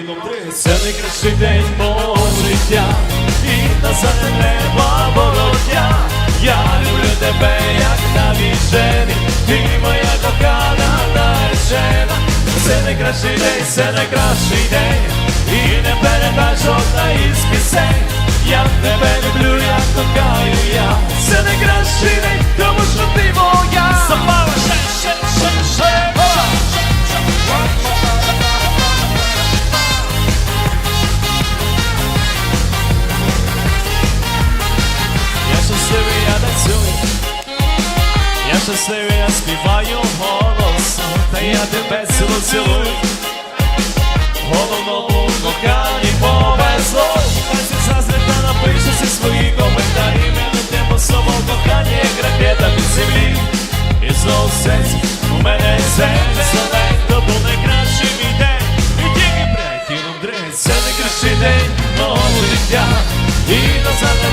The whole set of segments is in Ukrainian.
три. Це найкращий день мого життя, і назад не треба вороття. Я люблю тебе, як навіжений, ти моя кохана наречена. Це найкращий день, це найкращий день, і не передай жодна із пісень. Я тебе люблю, я щасливий, я співаю голосом, та я тебе цілу цілую. Головному коханні повезло, Хай заздрить та напише всі свої коментарі. Ми летимо собою кохання, як ракета від землі. І знову сенс, у мене сенс, то був найкращий мій день. І тільки притілом дрень, це найкращий день мого життя. І назад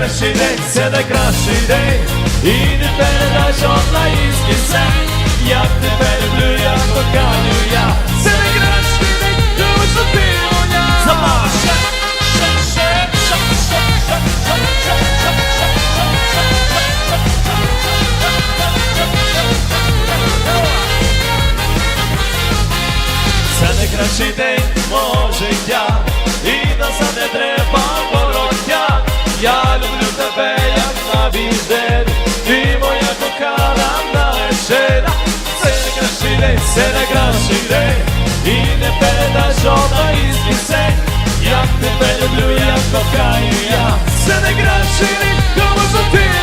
найкращий день, це найкращий день, і не передач одна із кісень, як тебе люблю, я, покалю я, це найкращий день, тому що ти моя. Запаша! Це найкращий день мого життя, і назад не треба. тебе люблю, я кохаю я, це найкращий рік, кому ти.